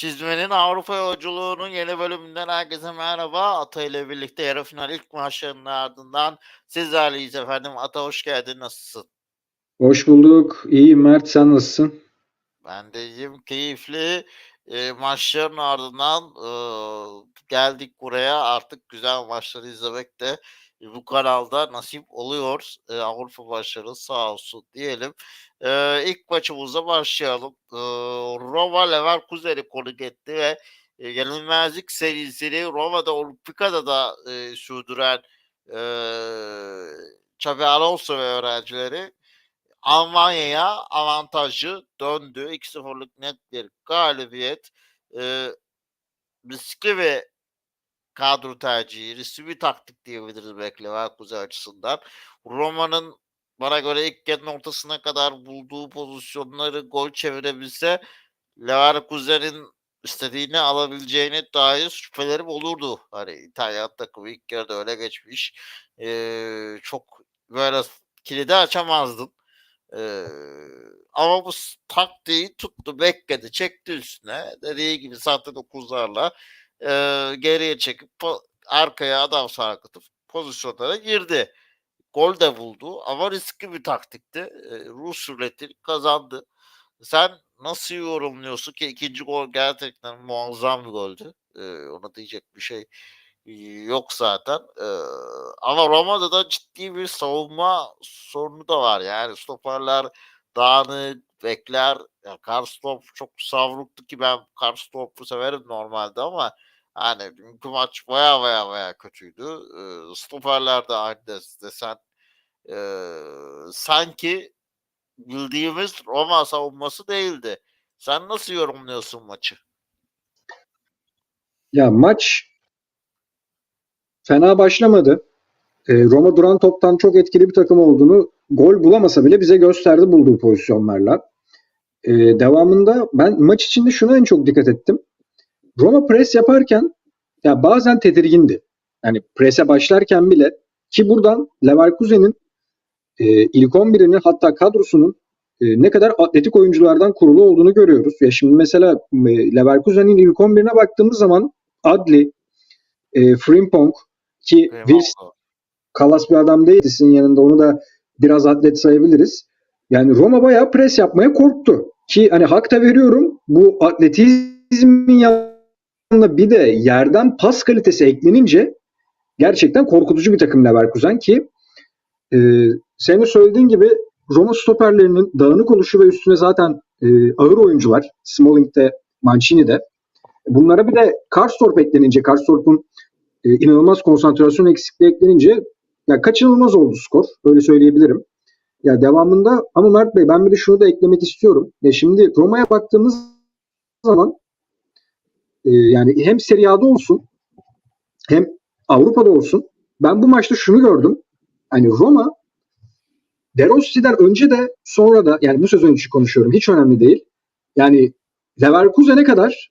Çizmenin Avrupa yolculuğunun yeni bölümünden herkese merhaba. Ata ile birlikte yarı final ilk maçlarının ardından sizlerleyiz efendim. Ata hoş geldin. Nasılsın? Hoş bulduk. İyiyim Mert. Sen nasılsın? Ben de iyiyim. Keyifli e, maçların ardından e, geldik buraya. Artık güzel maçları izlemek de bu kanalda nasip oluyor. E, Avrupa maçları sağ olsun diyelim. E, ilk maçımızda başlayalım. E, Roma Leverkusen'i konuk etti ve e, yenilmezlik serisini Roma'da Olimpika'da da e, sürdüren e, Xabi Alonso ve öğrencileri Almanya'ya avantajı döndü. 2-0'lık net bir galibiyet. Ee, riskli ve kadro tercihi, riskli bir taktik diyebiliriz belki Leverkusen açısından. Roma'nın bana göre ilk yarının ortasına kadar bulduğu pozisyonları gol çevirebilse Leverkusen'in istediğini alabileceğine dair şüphelerim olurdu. Hani İtalyan takımı ilk yarıda öyle geçmiş. Ee, çok böyle kilidi açamazdın. Ee, ama bu taktiği tuttu, bekledi, çekti üstüne. Dediği gibi sahte dokuzlarla e, geriye çekip po- arkaya adam sarkıtıp pozisyonlara girdi. Gol de buldu ama riskli bir taktikti. E, Rus ruleti kazandı. Sen nasıl yorumluyorsun ki ikinci gol gerçekten muazzam bir goldü. E, ona diyecek bir şey yok zaten. Ee, ama Roma'da da ciddi bir savunma sorunu da var. Yani stoperler dağınık, bekler. Ya Karstop çok savruktu ki ben Karstop'u severim normalde ama hani dünkü maç baya baya baya kötüydü. Ee, stoperler de aynı des- desen. Ee, sanki bildiğimiz Roma savunması değildi. Sen nasıl yorumluyorsun maçı? Ya maç fena başlamadı. Ee, Roma duran toptan çok etkili bir takım olduğunu gol bulamasa bile bize gösterdi bulduğu pozisyonlarla. Ee, devamında ben maç içinde şuna en çok dikkat ettim. Roma pres yaparken ya bazen tedirgindi. Yani prese başlarken bile ki buradan Leverkusen'in e, ilk 11'inin hatta kadrosunun e, ne kadar atletik oyunculardan kurulu olduğunu görüyoruz. Ya şimdi mesela e, Leverkusen'in ilk 11'ine baktığımız zaman Adli, e, Frimpong ki Wills kalas bir adam değil sizin yanında onu da biraz atlet sayabiliriz. Yani Roma bayağı pres yapmaya korktu. Ki hani hak da veriyorum bu atletizmin yanında bir de yerden pas kalitesi eklenince gerçekten korkutucu bir takım Leverkusen ki e, senin söylediğin gibi Roma stoperlerinin dağınık oluşu ve üstüne zaten e, ağır oyuncular Smalling'de, Mancini'de. Bunlara bir de Karstorp eklenince, Karstorp'un e, inanılmaz konsantrasyon eksikliği eklenince ya kaçınılmaz oldu skor. Öyle söyleyebilirim. Ya devamında ama Mert Bey ben bir de şunu da eklemek istiyorum. Ya şimdi Roma'ya baktığımız zaman e, yani hem Serie A'da olsun hem Avrupa'da olsun ben bu maçta şunu gördüm. Hani Roma De Rossi'den önce de sonra da yani bu sezon için konuşuyorum hiç önemli değil. Yani Leverkusen'e kadar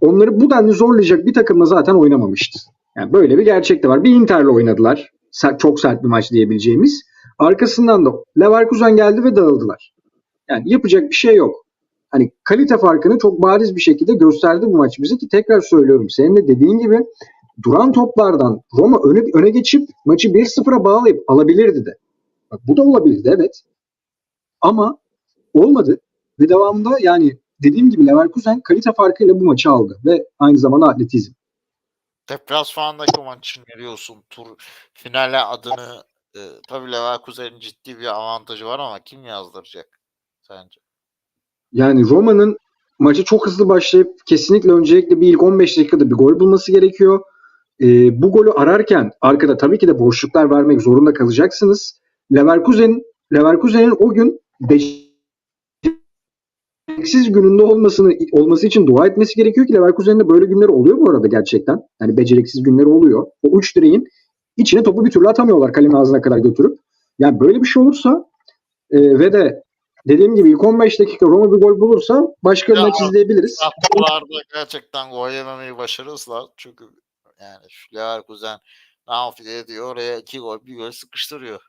onları bu denli zorlayacak bir takımla zaten oynamamıştı. Yani böyle bir gerçek de var. Bir Inter'le oynadılar. Çok sert bir maç diyebileceğimiz. Arkasından da Leverkusen geldi ve dağıldılar. Yani yapacak bir şey yok. Hani kalite farkını çok bariz bir şekilde gösterdi bu maç bize ki tekrar söylüyorum. Senin de dediğin gibi duran toplardan Roma öne, öne geçip maçı 1-0'a bağlayıp alabilirdi de. Bak bu da olabilirdi evet. Ama olmadı. Ve devamında yani dediğim gibi Leverkusen kalite farkıyla bu maçı aldı. Ve aynı zamanda atletizm. Deplasmandaki maç için veriyorsun tur finale adını e, tabii Leverkusen'in ciddi bir avantajı var ama kim yazdıracak sence? Yani Roma'nın maçı çok hızlı başlayıp kesinlikle öncelikle bir ilk 15 dakikada bir gol bulması gerekiyor. Ee, bu golü ararken arkada tabii ki de boşluklar vermek zorunda kalacaksınız. Leverkusen Leverkusen'in o gün beceriksiz gününde olmasını olması için dua etmesi gerekiyor ki Leverkusen'in böyle günleri oluyor bu arada gerçekten. Yani beceriksiz günleri oluyor. O uç direğin içine topu bir türlü atamıyorlar kalenin ağzına kadar götürüp. Yani böyle bir şey olursa e, ve de dediğim gibi ilk 15 dakika Roma bir gol bulursa başka bir maç izleyebiliriz. Haftalarda gerçekten gol yememeyi başarırlar. Çünkü yani şu Leverkusen ne ediyor oraya iki gol bir gol sıkıştırıyor.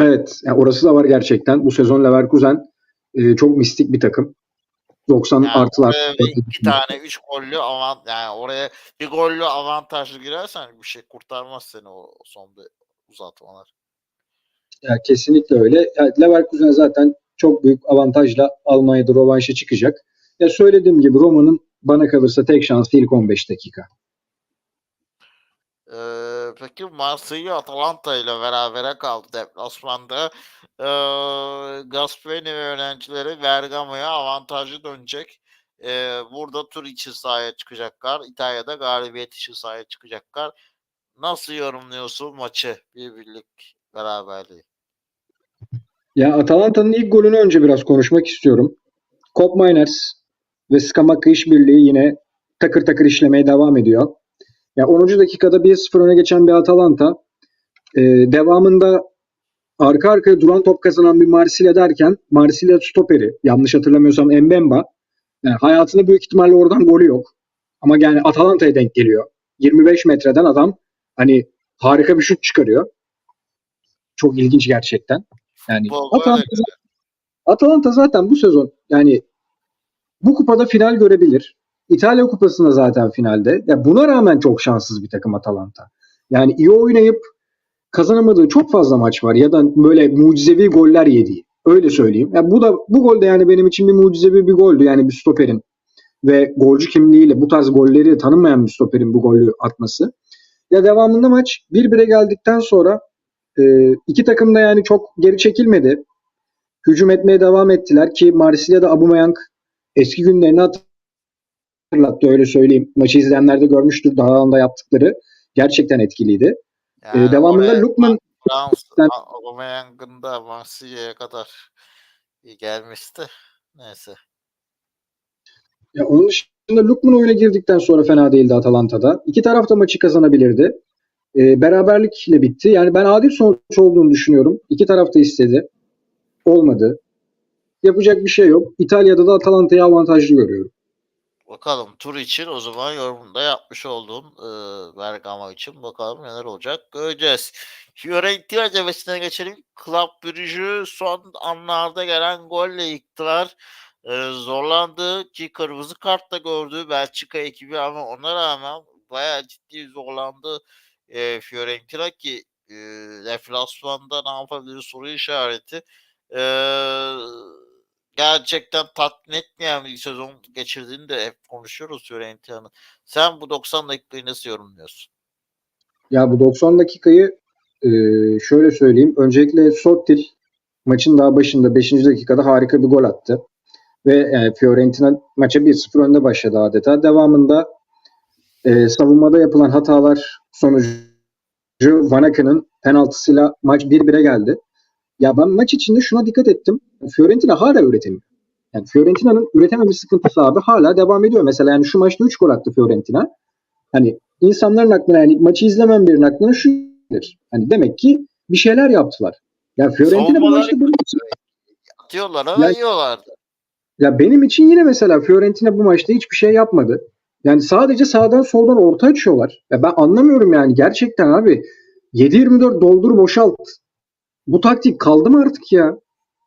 Evet, yani orası da var gerçekten. Bu sezon Leverkusen e, çok mistik bir takım. 90 Yani artılar. iki tane üç gollü avant yani oraya bir gollü avantajlı girersen bir şey kurtarmaz seni o son bir uzatmalar. Ya kesinlikle öyle. Ya Leverkusen zaten çok büyük avantajla Almanya'da rövanşa çıkacak. Ya söylediğim gibi Roma'nın bana kalırsa tek şansı ilk 15 dakika. Ee, peki Marsilya Atalanta ile berabere kaldı deplasmanda. Ee, Gasperini ve öğrencileri Bergamo'ya avantajlı dönecek. Ee, burada tur içi sahaya çıkacaklar. İtalya'da galibiyet içi sahaya çıkacaklar. Nasıl yorumluyorsun maçı? Bir birlik beraberliği. Ya Atalanta'nın ilk golünü önce biraz konuşmak istiyorum. Kop Miners ve Scamacca işbirliği yine takır takır işlemeye devam ediyor. Ya 10. dakikada 1-0 öne geçen bir Atalanta e, devamında arka arkaya duran top kazanan bir Marsilya derken Marsilya stoperi yanlış hatırlamıyorsam Mbemba yani hayatında büyük ihtimalle oradan golü yok. Ama yani Atalanta'ya denk geliyor. 25 metreden adam hani harika bir şut çıkarıyor. Çok ilginç gerçekten. Yani böyle Atalanta, Atalanta zaten bu sezon yani bu kupada final görebilir. İtalya Kupası'nda zaten finalde. Ya buna rağmen çok şanssız bir takım Atalanta. Yani iyi oynayıp kazanamadığı çok fazla maç var ya da böyle mucizevi goller yediği. Öyle söyleyeyim. Ya bu da bu gol de yani benim için bir mucizevi bir goldü. Yani bir stoperin ve golcü kimliğiyle bu tarz golleri tanınmayan bir stoperin bu golü atması. Ya devamında maç 1-1'e geldikten sonra e, iki takım da yani çok geri çekilmedi. Hücum etmeye devam ettiler ki Marsilya'da Aubameyang eski günlerini hatırlattı öyle söyleyeyim. Maçı izleyenler de görmüştür daha anda yaptıkları. Gerçekten etkiliydi. E, Yani devamında oraya Lukman Aubameyang'ın da Marsilya'ya kadar gelmişti. Neyse. Ya onun dışında Lukman oyuna girdikten sonra fena değildi Atalanta'da. İki taraf da maçı kazanabilirdi. E, beraberlikle bitti. Yani ben adil sonuç olduğunu düşünüyorum. İki taraf da istedi. Olmadı. Yapacak bir şey yok. İtalya'da da Atalanta'yı avantajlı görüyorum. Bakalım tur için o zaman yorumunda yapmış olduğun e, Bergamo için bakalım neler olacak göreceğiz. Fiorentina cephesine geçelim. Club Brugge'ü son anlarda gelen golle yıktılar. E, zorlandı ki kırmızı kart da gördü Belçika ekibi ama ona rağmen bayağı ciddi zorlandı e, Fiorentina ki e, deflasmanda ne yapabilir soru işareti. E, gerçekten tatmin etmeyen bir sezon geçirdiğini de hep konuşuyoruz Fiorentina'nın. Sen bu 90 dakikayı nasıl yorumluyorsun? Ya bu 90 dakikayı e, şöyle söyleyeyim. Öncelikle Sottil maçın daha başında 5. dakikada harika bir gol attı. Ve e, Fiorentina maça 1-0 önde başladı adeta. Devamında e, savunmada yapılan hatalar sonucu Van Aken'ın penaltısıyla maç 1-1'e geldi. Ya ben maç içinde şuna dikkat ettim. Fiorentina hala üretemiyor. Yani Fiorentina'nın üretememe sıkıntısı abi hala devam ediyor. Mesela yani şu maçta 3 gol attı Fiorentina. Hani insanların aklına yani maçı izlemeyen birinin aklına şu gelir. Hani demek ki bir şeyler yaptılar. Ya Fiorentina bu maçta için, Atıyorlar ama Ya- yiyorlardı. ya benim için yine mesela Fiorentina bu maçta hiçbir şey yapmadı. Yani sadece sağdan soldan orta açıyorlar. Ya ben anlamıyorum yani gerçekten abi. 7-24 doldur boşalt. Bu taktik kaldı mı artık ya?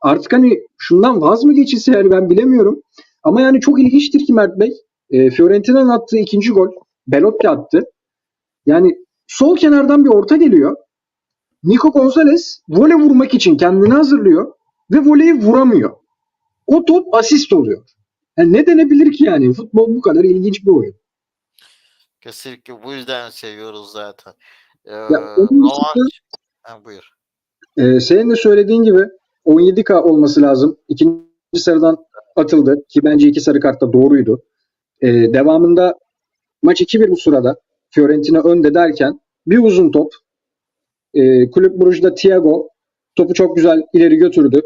Artık hani şundan vaz mı geçilse yani ben bilemiyorum. Ama yani çok ilginçtir ki Mert Bey. E, Fiorentina'nın attığı ikinci gol. Belotti attı. Yani sol kenardan bir orta geliyor. Nico Gonzalez vole vurmak için kendini hazırlıyor ve voleyi vuramıyor. O top asist oluyor. Yani ne denebilir ki yani? Futbol bu kadar ilginç bir oyun. Kesinlikle bu yüzden seviyoruz zaten. Ee, onun rövanş- dışında- Ha, buyur. Ee, senin de söylediğin gibi 17K olması lazım. İkinci sarıdan atıldı ki bence iki sarı kart da doğruydu. Ee, devamında maç 2-1 bu sırada Fiorentina önde derken bir uzun top. Ee, Kulüp Brugge'da Thiago topu çok güzel ileri götürdü.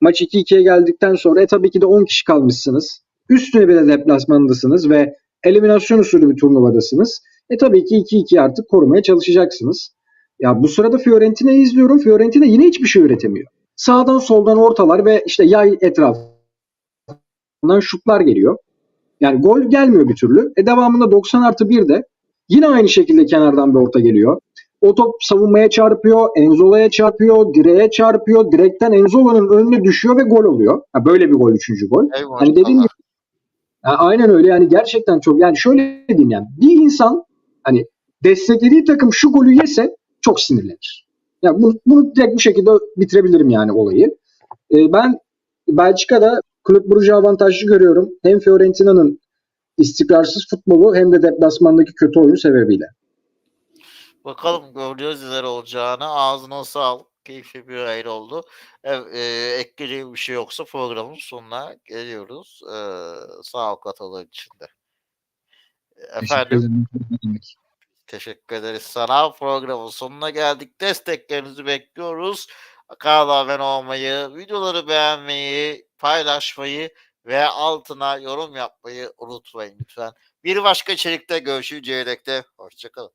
Maç 2-2'ye geldikten sonra e, tabii ki de 10 kişi kalmışsınız. Üstüne bir de deplasmandasınız ve eliminasyon usulü bir turnuvadasınız. E tabii ki 2-2 artık korumaya çalışacaksınız. Ya bu sırada Fiorentina'yı izliyorum. Fiorentina yine hiçbir şey üretemiyor. Sağdan soldan ortalar ve işte yay etrafından şutlar geliyor. Yani gol gelmiyor bir türlü. E devamında 90 artı 1'de yine aynı şekilde kenardan bir orta geliyor. O top savunmaya çarpıyor, Enzola'ya çarpıyor, direğe çarpıyor. Direkten Enzola'nın önüne düşüyor ve gol oluyor. Ha, böyle bir gol, üçüncü gol. Eyvallah. Hani dediğim gibi Yani aynen öyle yani gerçekten çok yani şöyle diyeyim yani bir insan hani desteklediği takım şu golü yese çok sinirlenir. Yani bunu, bunu direkt bu şekilde bitirebilirim yani olayı. Ee, ben Belçika'da Kulüp Brugge avantajlı görüyorum. Hem Fiorentina'nın istikrarsız futbolu hem de deplasmandaki kötü oyunu sebebiyle. Bakalım göreceğiz neler olacağını. Ağzına sağlık. Keyifli bir yayın oldu. Evet, e, ekleyeceğim bir şey yoksa programın sonuna geliyoruz. E, sağ ol katıldığın için de. Efendim demek. teşekkür ederiz sana. Programın sonuna geldik. Desteklerinizi bekliyoruz. Kanala abone olmayı, videoları beğenmeyi, paylaşmayı ve altına yorum yapmayı unutmayın lütfen. Bir başka içerikte görüşeceğiz. Hoşçakalın.